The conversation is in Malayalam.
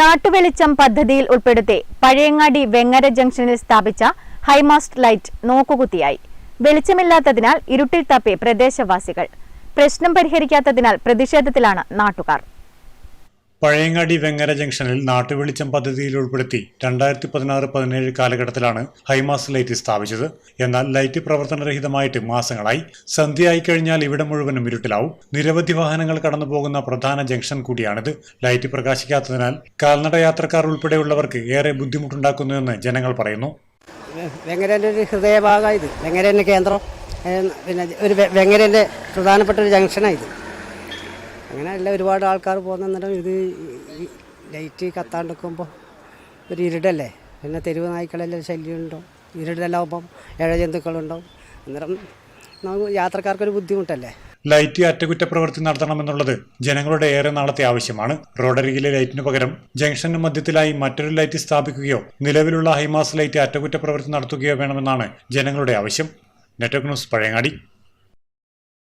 നാട്ടുവെളിച്ചം പദ്ധതിയിൽ ഉൾപ്പെടുത്തി പഴയങ്ങാടി വെങ്ങര ജംഗ്ഷനിൽ സ്ഥാപിച്ച ഹൈമാസ്റ്റ് ലൈറ്റ് നോക്കുകുത്തിയായി. വെളിച്ചമില്ലാത്തതിനാൽ ഇരുട്ടിൽ തപ്പി പ്രദേശവാസികൾ. പ്രശ്നം പരിഹരിക്കാത്തതിനാൽ പ്രതിഷേധത്തിലാണ് നാട്ടുകാർ. പഴയങ്ങാടി വെങ്ങര ജംഗ്ഷനിൽ നാട്ടുവെളിച്ചം പദ്ധതിയിൽ ഉൾപ്പെടുത്തി രണ്ടായിരത്തി പതിനാറ് പതിനേഴ് കാലഘട്ടത്തിലാണ് ഹൈമാസ് ലൈറ്റ് സ്ഥാപിച്ചത്. എന്നാൽ ലൈറ്റ് പ്രവർത്തനരഹിതമായിട്ട് മാസങ്ങളായി. സന്ധ്യയായി കഴിഞ്ഞാൽ ഇവിടെ മുഴുവനും ഇരുട്ടിലാവും. നിരവധി വാഹനങ്ങൾ കടന്നുപോകുന്ന പ്രധാന ജംഗ്ഷൻ കൂടിയാണിത്. ലൈറ്റ് പ്രകാശിക്കാത്തതിനാൽ കാൽനട യാത്രക്കാർ ഉൾപ്പെടെയുള്ളവർക്ക് ഏറെ ബുദ്ധിമുട്ടുണ്ടാക്കുന്നുവെന്ന് ജനങ്ങൾ പറയുന്നു. വെങ്ങരന്റെ ഇത്. വെങ്ങരന്റെ കേന്ദ്രം. പിന്നെ ഒരു വെങ്ങരന്റെ പ്രധാനപ്പെട്ട ഒരു ജംഗ്ഷനാണ് ഇത്. അങ്ങനെ അല്ല ഒരുപാട് ആൾക്കാർ പോകുന്നേരം ഇത് ലൈറ്റ് കത്താണ്ട് നിൽക്കുമ്പോൾ ഒരു ഇരുടല്ലേ? പിന്നെ തെരുവ് നായ്ക്കളെല്ലാം ശല്യം ഉണ്ടാവും ഇരുടെല്ലാവുമ്പം ഇഴജന്തുക്കളുണ്ടാവും അന്നേരം നമുക്ക് യാത്രക്കാർക്കൊരു ബുദ്ധിമുട്ടല്ലേ? ലൈറ്റ് അറ്റകുറ്റപ്രവൃത്തി നടത്തണമെന്നുള്ളത് ജനങ്ങളുടെ ഏറെ നാളത്തെ ആവശ്യമാണ്. റോഡരികിലെ ലൈറ്റിനു പകരം ജംഗ്ഷന് മധ്യത്തിലായി മറ്റൊരു ലൈറ്റ് സ്ഥാപിക്കുകയോ നിലവിലുള്ള ഹൈമാസ് ലൈറ്റ് അറ്റകുറ്റപ്രവൃത്തി നടത്തുകയോ വേണമെന്നാണ് ജനങ്ങളുടെ ആവശ്യം. Network news Pazhayangadi.